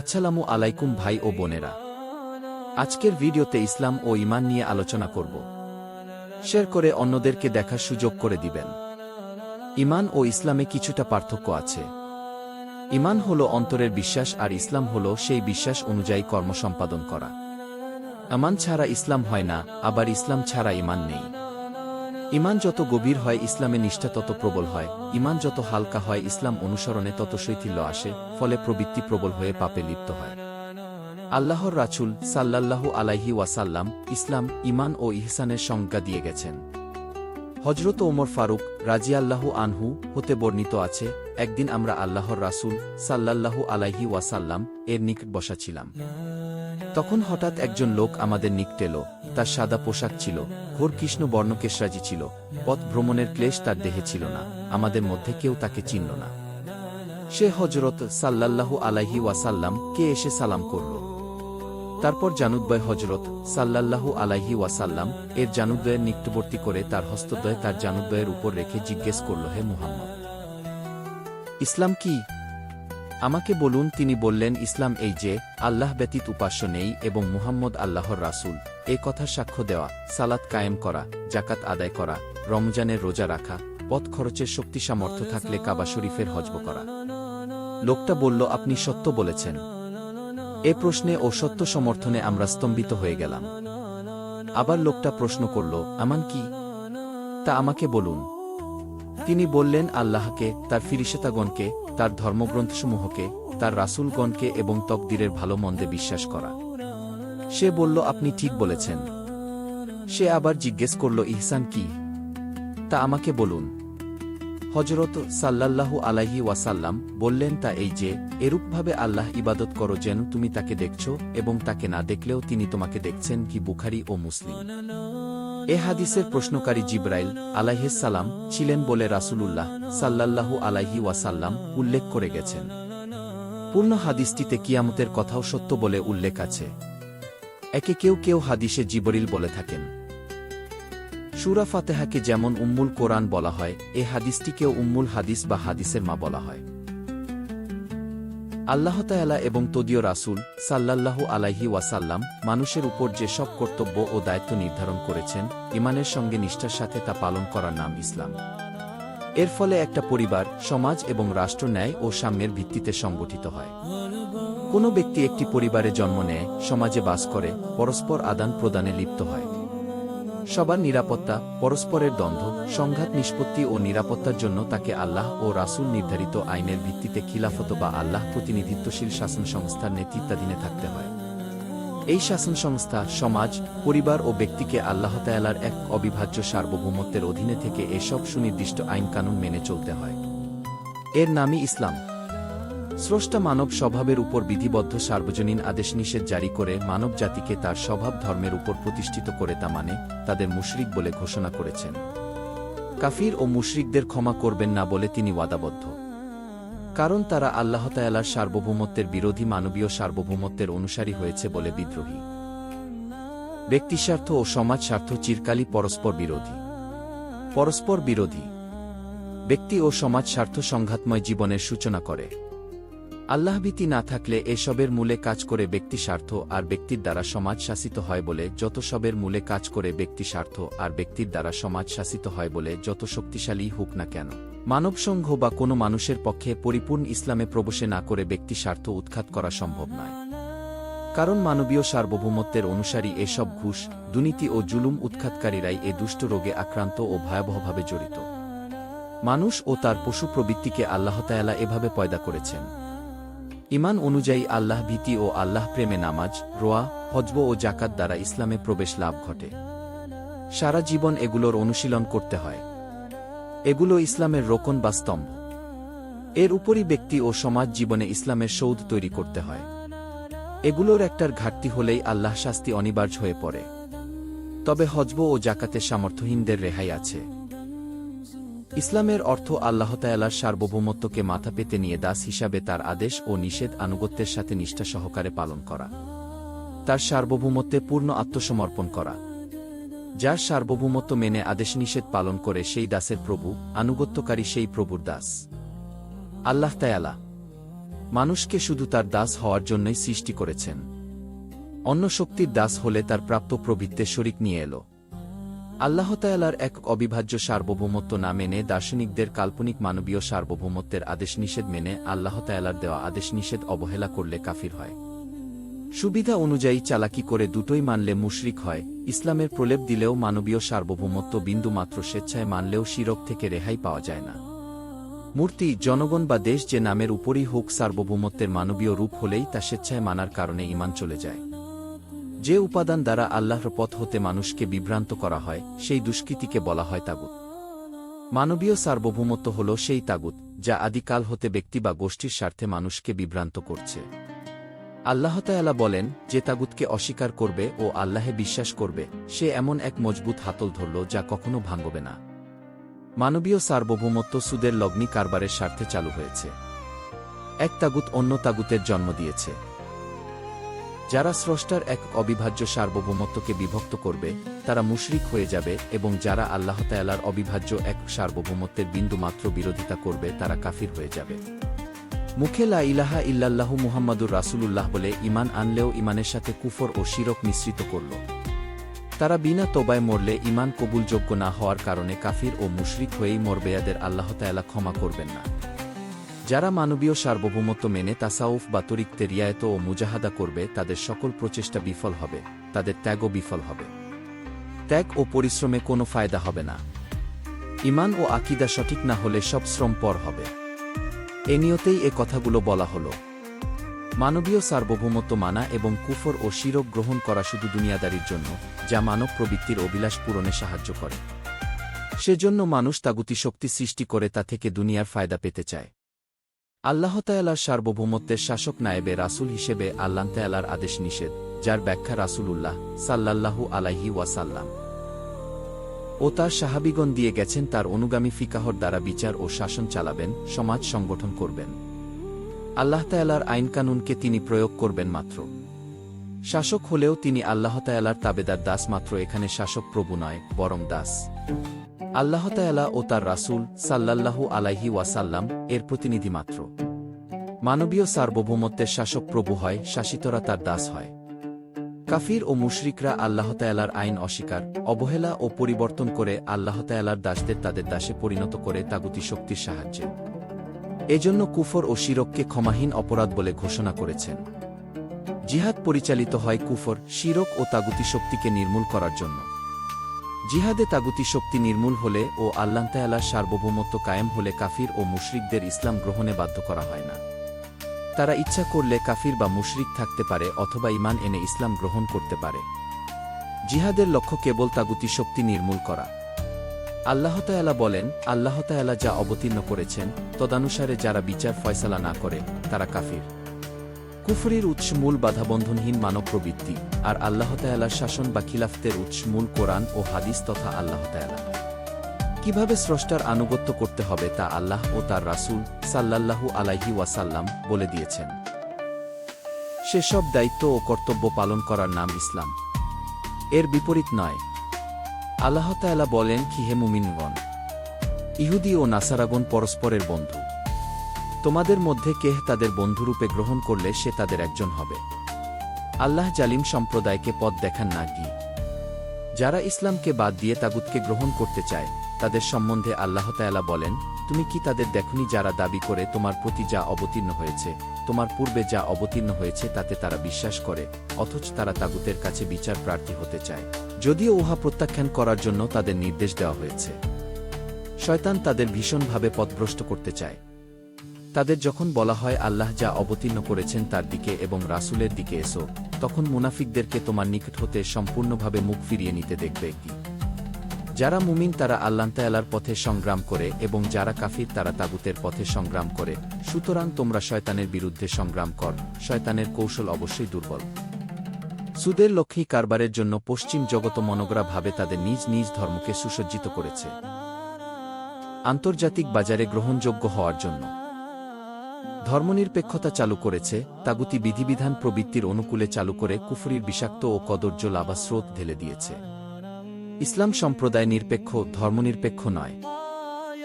আচ্ছালামু আলাইকুম ভাই ও বোনেরা। আজকের ভিডিওতে ইসলাম ও ইমান নিয়ে আলোচনা করব। শেয়ার করে অন্যদেরকে দেখার সুযোগ করে দিবেন। ইমান ও ইসলামে কিছুটা পার্থক্য আছে। ইমান হল অন্তরের বিশ্বাস আর ইসলাম হল সেই বিশ্বাস অনুযায়ী কর্ম সম্পাদন করা। আমান ছাড়া ইসলাম হয় না, আবার ইসলাম ছাড়া ইমান নেই। ইমান যত গভীর হয় ইসলামে নিষ্ঠা তত প্রবল হয়, ইমান যত হালকা হয় ইসলাম অনুসরণে তত শৈথিল্য আসে, ফলে প্রবৃত্তি প্রবল হয়ে পাপে লিপ্ত হয়। আল্লাহর রাছুল সাল্লাল্লাহু আলাইহি ওয়াসাল্লাম ইসলাম ইমান ও ইহসানের সংজ্ঞা দিয়ে গেছেন। হজরত ওমর ফারুক রাজিয়াল্লাহু আনহু হতে বর্ণিত আছে, একদিন আমরা আল্লাহর রাসূল সাল্লাল্লাহু আলাইহি ওয়াসাল্লাম এর নিকট বসা ছিলাম। তখন হঠাৎ একজন লোক আমাদের নিকট এলো। তার সাদা পোশাক ছিল, ঘোর কৃষ্ণ বর্ণকেশরাজি ছিল। পথ ভ্রমণের ক্লেশ তার দেহে ছিল না, আমাদের মধ্যে কেউ তাকে চিনল না। সে হজরত সাল্লাল্লাহু আলাইহি ওয়াসাল্লাম কে এসে সালাম করল। তারপর জানুদ্বয় হজরত সাল্লাল্লাহু আলাইহি ওয়াসাল্লাম এর জানুদ্বয়ের নিকটবর্তী করে তার হস্তদ্বয় তার জানুদ্বয়ের উপর রেখে জিজ্ঞেস করল, হে মুহাম্মদ, ইসলাম কি? আমাকে বলুন, তিনি বললেন, ইসলাম এই যে, আল্লাহ ব্যতীত উপাস্য নেই এবং মুহাম্মদ আল্লাহর রাসূল। এ কথা সাক্ষ্য দেওয়া, সালাত কায়েম করা জাকাত আদায় করা, রমজানের রোজা রাখা, পথ খরচের শক্তি সামর্থ্য থাকলে কাবা শরীফের হজব করা। লোকটা বলল, আপনি সত্য বলেছেন। এ প্রশ্নে ও সত্য সমর্থনে আমরা স্তম্ভিত হয়ে গেলাম। আবার লোকটা প্রশ্ন করল, আমান কি? তা আমাকে বলুন। তিনি বললেন আল্লাহকে, তার ফিরিশেতাগণকে তার ধর্মগ্রন্থসমূহকে, তার রাসূলগণকে এবং তকদিরের ভালো মন্দে বিশ্বাস করা। সে বলল, আপনি ঠিক বলেছেন। সে আবার জিজ্ঞেস করল, ইহসান কি? তা আমাকে বলুন। হজরত সাল্লাল্লাহু আলাইহি ওয়াসাল্লাম বললেন, তা এই যে, এরূপভাবে আল্লাহ ইবাদত করো যেন তুমি তাকে দেখছ এবং তাকে না দেখলেও তিনি তোমাকে দেখছেন কি বুখারি ও মুসলিম। এ হাদিসের প্রশ্নকারী জিব্রাইল সালাম ছিলেন বলে রাসূলুল্লাহ সাল্লাল্লাহু আলাইহি ওয়াসাল্লাম উল্লেখ করে গেছেন। পূর্ণ হাদিসটিতে কিয়ামতের কথাও সত্য বলে উল্লেখ আছে। একে কেউ কেউ হাদিসে জিবরিল বলে থাকেন। সুরা ফাতেহাকে যেমন উম্মুল কোরআন বলা হয়, এ হাদিসটিকেও উম্মুল হাদিস বা হাদিসের মা বলা হয়। আল্লাহ তায়ালা এবং তদীয় রাসুল সাল্লাল্লাহু আলাইহি ওয়াসাল্লাম মানুষের উপর যে সব কর্তব্য ও দায়িত্ব নির্ধারণ করেছেন ইমানের সঙ্গে নিষ্ঠার সাথে তা পালন করার নাম ইসলাম। এর ফলে একটা পরিবার, সমাজ এবং রাষ্ট্র ন্যায় ও সাম্যের ভিত্তিতে সংগঠিত হয়। কোনো ব্যক্তি একটি পরিবারে জন্ম নেয়, সমাজে বাস করে, পরস্পর আদান প্রদানে লিপ্ত হয়। সবার নিরাপত্তা, পরস্পরের দ্বন্দ্ব, সংঘাত নিষ্পত্তি ও নিরাপত্তার জন্য তাকে আল্লাহ ও রাসূল নির্ধারিত আইনের ভিত্তিতে খিলাফত বা আল্লাহ প্রতিনিধিত্বশীল শাসন সংস্থার নেতৃত্বাধীনে থাকতে হয়। এই শাসন সংস্থা সমাজ, পরিবার ও ব্যক্তিকে আল্লাহ তায়ালার এক অবিভাজ্য সার্বভৌমত্বের অধীনে থেকে এসব সুনির্দিষ্ট আইনকানুন মেনে চলতে হয়। এর নামই ইসলাম। স্রষ্টা মানব স্বভাবের উপর বিধিবদ্ধ সার্বজনীন আদেশ নিষেধ জারি করে মানব জাতিকে তার স্বভাব ধর্মের উপর প্রতিষ্ঠিত করে তা মানে তাদের মুশরিক বলে ঘোষণা করেছেন। কাফির ও মুশরিকদের ক্ষমা করবেন না বলে তিনি ওয়াদাবদ্ধ। কারণ তারা আল্লাহ তায়ালার সার্বভৌমত্বের বিরোধী মানবীয় সার্বভৌমত্বের অনুসারী হয়েছে বলে বিদ্রোহী। ব্যক্তিস্বার্থ ও সমাজ স্বার্থ চিরকালই পরস্পর বিরোধী। পরস্পর বিরোধী। ব্যক্তি ও সমাজ স্বার্থ সংঘাতময় জীবনের সূচনা করে। আল্লাহভীতি না থাকলে এসবের মূলে কাজ করে ব্যক্তি স্বার্থ আর ব্যক্তির দ্বারা সমাজ শাসিত হয় বলে যত সবের মূলে কাজ করে ব্যক্তি স্বার্থ আর ব্যক্তির দ্বারা সমাজ শাসিত হয় বলে যত শক্তিশালী হোক না কেন। মানবসংঘ বা কোনো মানুষের পক্ষে পরিপূর্ণ ইসলামে প্রবেশে না করে ব্যক্তি স্বার্থ উৎখাত করা সম্ভব নয়। কারণ মানবীয় সার্বভৌমত্বের অনুসারী এসব ঘুষ, দুর্নীতি ও জুলুম উৎখাতকারীরাই এ দুষ্ট রোগে আক্রান্ত ও ভয়াবহভাবে জড়িত। মানুষ ও তার পশু প্রবৃত্তিকে আল্লাহতায়ালা এভাবে পয়দা করেছেন। ইমান অনুযায়ী আল্লাহ ভীতি ও আল্লাহ প্রেমে নামাজ, রোয়া, হজব ও জাকাত দ্বারা ইসলামে প্রবেশ লাভ ঘটে। সারা জীবন এগুলোর অনুশীলন করতে হয়। এগুলো ইসলামের রোকন বা স্তম্ভ। এর উপরই ব্যক্তি ও সমাজ জীবনে ইসলামের সৌধ তৈরি করতে হয়। এগুলোর একটার ঘাটতি হলেই আল্লাহ শাস্তি অনিবার্য হয়ে পড়ে। তবে হজব ও জাকাতের সামর্থ্যহীনদের রেহাই আছে। ইসলামের অর্থ আল্লাহতায়ালার সার্বভৌমত্বকে মাথা পেতে নিয়ে দাস হিসাবে তার আদেশ ও নিষেধ আনুগত্যের সাথে নিষ্ঠা সহকারে পালন করা। তার সার্বভৌমত্বে পূর্ণ আত্মসমর্পণ করা। যার সার্বভৌমত্ব মেনে আদেশ নিষেধ পালন করে সেই দাসের প্রভু, আনুগত্যকারী সেই প্রভুর দাস। আল্লাহ তায়ালা মানুষকে শুধু তার দাস হওয়ার জন্যই সৃষ্টি করেছেন। অন্য শক্তির দাস হলে তার প্রাপ্ত প্রবৃত্তে শরিক নিয়ে এলো। আল্লাহতায়ালার এক অবিভাজ্য সার্বভৌমত্ব না মেনে দার্শনিকদের কাল্পনিক মানবীয় সার্বভৌমত্বের আদেশ নিষেধ মেনে আল্লাহতায়ালার দেওয়া আদেশ নিষেধ অবহেলা করলে কাফির হয়। সুবিধা অনুযায়ী চালাকি করে দুটোই মানলে মুশরিক হয়, ইসলামের প্রলেপ দিলেও মানবীয় সার্বভৌমত্ব বিন্দু মাত্র স্বেচ্ছায় মানলেও শিরক থেকে রেহাই পাওয়া যায় না। মূর্তি, জনগণ বা দেশ যে নামের উপরই হোক সার্বভৌমত্বের মানবীয় রূপ হলেই তা স্বেচ্ছায় মানার কারণে ইমান চলে যায়। যে উপাদান দ্বারা আল্লাহর পথ হতে মানুষকে বিভ্রান্ত করা হয়, সেই দুষ্কৃতিকে বলা হয় তাগুত। মানবীয় সার্বভৌমত্ব হল সেই তাগুত, যা আদিকাল হতে ব্যক্তি বা গোষ্ঠীর স্বার্থে মানুষকে বিভ্রান্ত করছে। আল্লাহতায়ালা বলেন, যে তাগুতকে অস্বীকার করবে ও আল্লাহে বিশ্বাস করবে, সে এমন এক মজবুত হাতল ধরল যা কখনো ভাঙবে না। মানবীয় সার্বভৌমত্ব সুদের লগ্নি কারবারের স্বার্থে চালু হয়েছে। এক তাগুত অন্য তাগুতের জন্ম দিয়েছে। যারা স্রষ্টার এক অবিভাজ্য সার্বভৌমত্বকে বিভক্ত করবে, তারা মুশরিক হয়ে যাবে এবং যারা আল্লাহতায়ালার অবিভাজ্য এক সার্বভৌমত্বের বিন্দুমাত্র বিরোধিতা করবে, তারা কাফির হয়ে যাবে। মুখে লা ইলাহা ইল্লাল্লাহু মুহাম্মাদুর রাসূলুল্লাহ বলে ইমান আনলেও ইমানের সাথে কুফর ও শিরক মিশ্রিত করল। তারা বিনা তোবায় মরলে ইমান কবুলযোগ্য না হওয়ার কারণে কাফির ও মুশরিক হয়েই মরবেয়াদের আল্লাহতায়ালা ক্ষমা করবেন না। যারা মানবীয় সার্বভৌমত্ব মেনে তাসাউফ বা তরিকতে রিয়ায়ত ও মুজাহাদা করবে, তাদের সকল প্রচেষ্টা বিফল হবে, তাদের ত্যাগও বিফল হবে। ত্যাগ ও পরিশ্রমে কোনো ফায়দা হবে না। ইমান ও আকিদা সঠিক না হলে সব শ্রম পর হবে। এ নিয়তেই এ কথাগুলো বলা হল। মানবীয় সার্বভৌমত্ব মানা এবং কুফর ও শিরক গ্রহণ করা শুধু দুনিয়াদারির জন্য, যা মানব প্রবৃত্তির অভিলাষ পূরণে সাহায্য করে। সেজন্য মানুষ তাগুতি শক্তি সৃষ্টি করে তা থেকে দুনিয়ার ফায়দা পেতে চায়। আল্লাহতায়ালার সার্বভৌমত্বের শাসক নায়েবে রাসূল হিসেবে আল্লাহতায়ালার আদেশ নিষেধ, যার ব্যাখ্যা রাসূলুল্লাহ সাল্লাল্লাহু আলাইহি ওয়াসাল্লাম। ও তার সাহাবিগণ দিয়ে গেছেন তার অনুগামী ফিকাহর দ্বারা বিচার ও শাসন চালাবেন, সমাজ সংগঠন করবেন। আল্লাহতায়ালার আইনকানুনকে তিনি প্রয়োগ করবেন মাত্র। শাসক হলেও তিনি আল্লাহতায়ালার তাবেদার দাস মাত্র, এখানে শাসক প্রভু নয়, বরং দাস। আল্লাহতায়ালা ও তার রাসূল সাল্লাল্লাহু আলাইহি ওয়াসাল্লাম এর প্রতিনিধি মাত্র। মানবীয় সার্বভৌমত্বের শাসক প্রভু হয়, শাসিতরা তার দাস হয়। কাফির ও মুশরিকরা আল্লাহতায়ালার আইন অস্বীকার, অবহেলা ও পরিবর্তন করে আল্লাহতায়ালার দাসদের তাদের দাসে পরিণত করে তাগুতি শক্তির সাহায্যে। এজন্য কুফর ও শিরককে ক্ষমাহীন অপরাধ বলে ঘোষণা করেছেন। জিহাদ পরিচালিত হয় কুফর, শিরক ও তাগুতি শক্তিকে নির্মূল করার জন্য। জিহাদে তাগুতি শক্তি নির্মূল হলে ও আল্লাহতায়ালার সার্বভৌমত্ব কায়েম হলে কাফির ও মুশরিকদের ইসলাম গ্রহণে বাধ্য করা হয় না। তারা ইচ্ছা করলে কাফির বা মুশরিক থাকতে পারে অথবা ইমান এনে ইসলাম গ্রহণ করতে পারে। জিহাদের লক্ষ্য কেবল তাগুতি শক্তি নির্মূল করা। আল্লাহতায়ালা বলেন আল্লাহতায়ালা যা অবতীর্ণ করেছেন, তদানুসারে যারা বিচার ফয়সালা না করে, তারা কাফির। কুফরির উৎস মূল বাধাবন্ধনহীন মানব প্রবৃত্তি, আর আল্লাহতায়ালার শাসন বা খিলাফতের উৎস মূল কোরআন ও হাদিস তথা আল্লাহতায়ালা কীভাবে স্রষ্টার আনুগত্য করতে হবে তা আল্লাহ ও তার রাসূল সাল্লাল্লাহু আলাইহি ওয়াসাল্লাম বলে দিয়েছেন। সেসব দায়িত্ব ও কর্তব্য পালন করার নাম ইসলাম। এর বিপরীত নয়। আল্লাহতায়ালা বলেন হে মুমিনগণ? ইহুদি ও নাসারাগণ পরস্পরের বন্ধু। তোমাদের মধ্যে কেহ তাদের বন্ধুরূপে গ্রহণ করলে সে তাদের একজন হবে। আল্লাহ জালিম সম্প্রদায়কে পথ দেখান না কি। যারা ইসলামকে বাদ দিয়ে তাগুতকে গ্রহণ করতে চায়, তাদের সম্বন্ধে আল্লাহতায়ালা বলেন, তুমি কি তাদের দেখনি যারা দাবি করে তোমার প্রতি যা অবতীর্ণ হয়েছে, তোমার পূর্বে যা অবতীর্ণ হয়েছে তাতে তারা বিশ্বাস করে, অথচ তারা তাগুতের কাছে বিচার প্রার্থী হতে চায়। যদিও উহা প্রত্যাখ্যান করার জন্য তাদের নির্দেশ দেওয়া হয়েছে। শয়তান তাদের ভীষণভাবে পথভ্রষ্ট করতে চায়। তাদের যখন বলা হয় আল্লাহ যা অবতীর্ণ করেছেন তার দিকে এবং রাসূলের দিকে এসো, তখন মুনাফিকদেরকে তোমার নিকট হতে সম্পূর্ণভাবে মুখ ফিরিয়ে নিতে দেখবে যারা মুমিন তারা আল্লাহতায়ালার পথে সংগ্রাম করে এবং যারা কাফির তারা তাগুতের পথে সংগ্রাম করে। সুতরাং তোমরা শয়তানের বিরুদ্ধে সংগ্রাম কর, শয়তানের কৌশল অবশ্যই দুর্বল। সুদের লক্ষ্যী কারবারের জন্য পশ্চিম জগত মনগরা ভাবে তাদের নিজ নিজ ধর্মকে সুসজ্জিত করেছে। আন্তর্জাতিক বাজারে গ্রহণযোগ্য হওয়ার জন্য। ধর্মনিরপেক্ষতা চালু করেছে, তাগুতি বিধিবিধান প্রবৃত্তির অনুকূলে চালু করে কুফরির বিষাক্ত ও কদর্য লাভাস্রোত ঢেলে দিয়েছে। ইসলাম সম্প্রদায় নিরপেক্ষ, ধর্মনিরপেক্ষ নয়।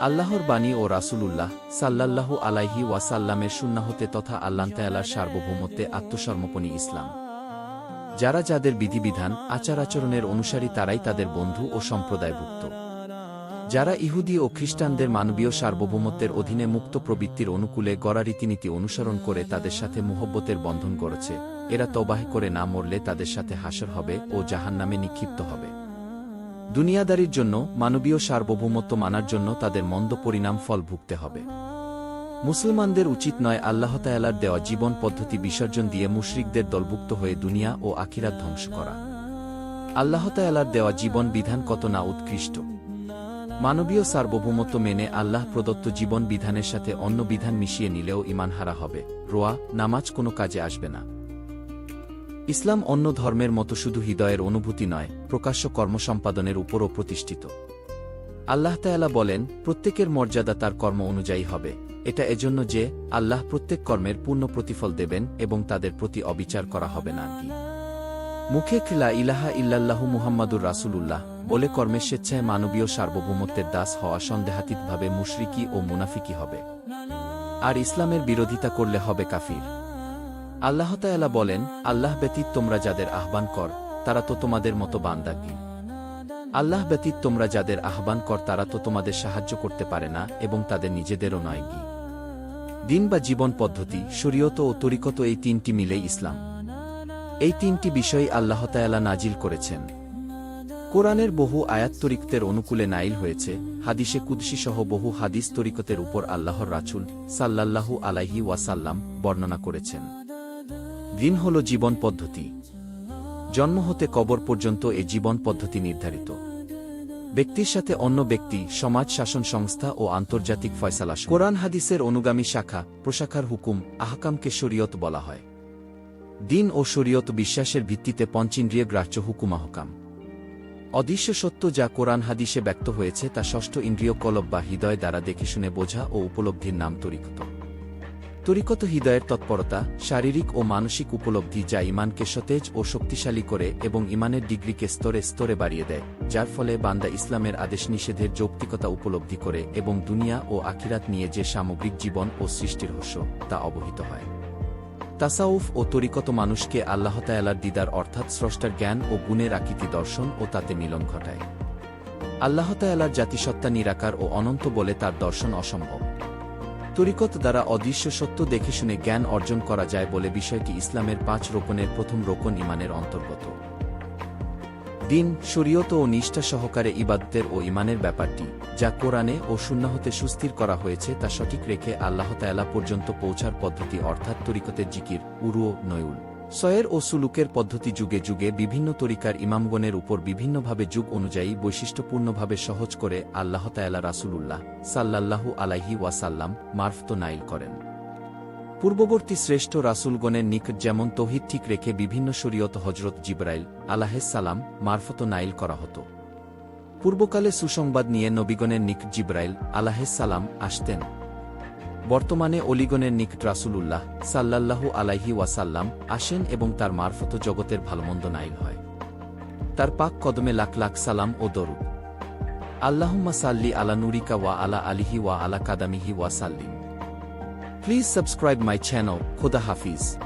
আল্লাহর বাণী ও রাসূলুল্লাহ সাল্লাল্লাহু আলাইহি ওয়াসাল্লামের সুন্নাহতে তথা আল্লাহতায়ালার সার্বভৌমত্বে আত্মসমর্পণী ইসলাম। যারা যাদের বিধিবিধান আচার আচরণের অনুসারী তারাই তাদের বন্ধু ও সম্প্রদায়ভুক্ত। যারা ইহুদি ও খ্রিস্টানদের মানবীয় সার্বভৌমত্বের অধীনে মুক্ত প্রবৃত্তির অনুকূলে গড়া রীতিনীতি অনুসরণ করে তাদের সাথে মুহব্বতের বন্ধন করেছে এরা তবাহ করে না মরলে তাদের সাথে হাসর হবে ও জাহান্নামে নিক্ষিপ্ত হবে। দুনিয়াদারির জন্য, মানবীয় সার্বভৌমত্ব মানার জন্য তাদের মন্দ পরিণাম ফল ভুগতে হবে। মুসলমানদের উচিত নয় আল্লাহ তায়ালার দেওয়া জীবন পদ্ধতি বিসর্জন দিয়ে মুশরিকদের দলভুক্ত হয়ে দুনিয়া ও আখিরাত ধ্বংস করা। আল্লাহ তায়ালার দেওয়া জীবন বিধান কত না উৎকৃষ্ট। মানবীয় সার্বভৌমত্ব মেনে আল্লাহ প্রদত্ত জীবন বিধানের সাথে অন্য বিধান মিশিয়ে নিলেও ইমানহারা হবে। রোয়া, নামাজ কোনো কাজে আসবে না। ইসলাম অন্য ধর্মের মতো শুধু হৃদয়ের অনুভূতি নয়, প্রকাশ্য কর্মসম্পাদনের উপরও প্রতিষ্ঠিত। আল্লাহ তায়ালা বলেন, প্রত্যেকের মর্যাদা তার কর্ম অনুযায়ী হবে। এটা এজন্য যে, আল্লাহ প্রত্যেক কর্মের পূর্ণ প্রতিফল দেবেন এবং তাদের প্রতি অবিচার করা হবে না কি। মুখে খিলা ইলাহা ইল্লাল্লাহু মুহাম্মাদুর রাসূলুল্লাহ বলে কর্মের স্বেচ্ছায় মানবীয় সার্বভৌমত্বের দাস হওয়া সন্দেহাতীতভাবে মুশরিকি ও মুনাফিকি হবে। আর ইসলামের বিরোধিতা করলে হবে কাফির। আল্লাহ তায়ালা বলেন, আল্লাহ ব্যতীত তোমরা যাদের আহ্বান কর, তারা তো তোমাদের মতো বান্দাগি। আল্লাহ ব্যতীত তোমরা যাদের আহ্বান কর, তারা তো তোমাদের সাহায্য করতে পারে না এবং তাদের নিজেদেরও নয় গি। দিন বা জীবন পদ্ধতি, শরীয়ত ও তরিকত এই তিনটি মিলেই ইসলাম। এই তিনটি বিষয় আল্লাহ তায়ালা নাজিল করেছেন। কোরআনের বহু আয়াত তরিকতের অনুকূলে নাইল হয়েছে, হাদিসে কুদসি সহ বহু হাদিস তরিকতের উপর আল্লাহর রাচুল সাল্লাল্লাহু আলাইহি ওয়াসাল্লাম বর্ণনা করেছেন। দিন হল জীবন পদ্ধতি। জন্ম হতে কবর পর্যন্ত এ জীবন পদ্ধতি নির্ধারিত। ব্যক্তির সাথে অন্য ব্যক্তি, সমাজ শাসন সংস্থা ও আন্তর্জাতিক ফয়সালা কোরআন হাদিসের অনুগামী শাখা, প্রশাখার হুকুম, আহকামকে শরীয়ত বলা হয়। দিন ও শরীয়ত বিশ্বাসের ভিত্তিতে পঞ্চিন্দ্রিয় গ্রাহ্য হুকুম আহকাম অদৃশ্য সত্য যা কোরআন হাদিসে ব্যক্ত হয়েছে তা ষষ্ঠ ইন্দ্রিয় কলব বা হৃদয় দ্বারা দেখে শুনে বোঝা ও উপলব্ধির নাম তরিকত। তরিকত হৃদয়ের তৎপরতা, শারীরিক ও মানসিক উপলব্ধি যা ইমানকে সতেজ ও শক্তিশালী করে এবং ইমানের ডিগ্রিকে স্তরে স্তরে বাড়িয়ে দেয়, যার ফলে বান্দা ইসলামের আদেশ নিষেধের যৌক্তিকতা উপলব্ধি করে এবং দুনিয়া ও আখিরাত নিয়ে যে সামগ্রিক জীবন ও সৃষ্টির রহস্য তা অবহিত হয়। তাসাউফ ও তরিকত মানুষকে আল্লাহ তায়ালার দিদার অর্থাৎ স্রষ্টার জ্ঞান ও গুণের আকৃতি দর্শন ও তাতে মিলন ঘটায়। আল্লাহতায়ালার জাতিসত্তা নিরাকার ও অনন্ত বলে তার দর্শন অসম্ভব। তরিকত দ্বারা অদৃশ্য সত্য দেখে শুনে জ্ঞান অর্জন করা যায় বলে বিষয়টি ইসলামের পাঁচ রোপণের প্রথম রোপণ ইমানের অন্তর্গত। দিন, শরীয়ত ও নিষ্ঠা সহকারে ইবাদতের ও ইমানের ব্যাপারটি, যা কোরআনে ও সুন্নাহতে সুস্থির করা হয়েছে তা সঠিক রেখে আল্লাহ তায়ালা পর্যন্ত পৌঁছার পদ্ধতি অর্থাৎ তরিকতের জিকির, উরু নয়ুল। সয়ের ও সুলুকের পদ্ধতি যুগে যুগে বিভিন্ন তরিকার ইমামগণের উপর বিভিন্নভাবে যুগ অনুযায়ী বৈশিষ্ট্যপূর্ণভাবে সহজ করে আল্লাহ তায়ালা রাসুলুল্লাহ সাল্লাল্লাহু আলাইহি ওয়াসাল্লাম মারফত নাইল করেন। পূর্ববর্তী শ্রেষ্ঠ রাসুলগণের নিকট যেমন তহিদ ঠিক রেখে বিভিন্ন শরীয়ত হজরত জিব্রাইল সালাম মারফত নাইল করা হতো। পূর্বকালে সুসংবাদ নিয়ে নবীগণের নিকট জিব্রাইল সালাম আসতেন। বর্তমানে অলিগণের নিকট রাসুলুল্লাহ সাল্লাল্লাহু আলাইহি ওয়াসাল্লাম আসেন এবং তার মারফত জগতের ভালোমন্দ নাইল হয়। তার পাক কদমে লাখ লাখ সালাম ও দরুদ। আল্লাহুম্মা সাল্লি আলা নুরিকা ওয়া আলা আলিহি ওয়া আলা কাদামিহি ওয়া সাল্লিম Please subscribe my channel, Khuda Hafiz.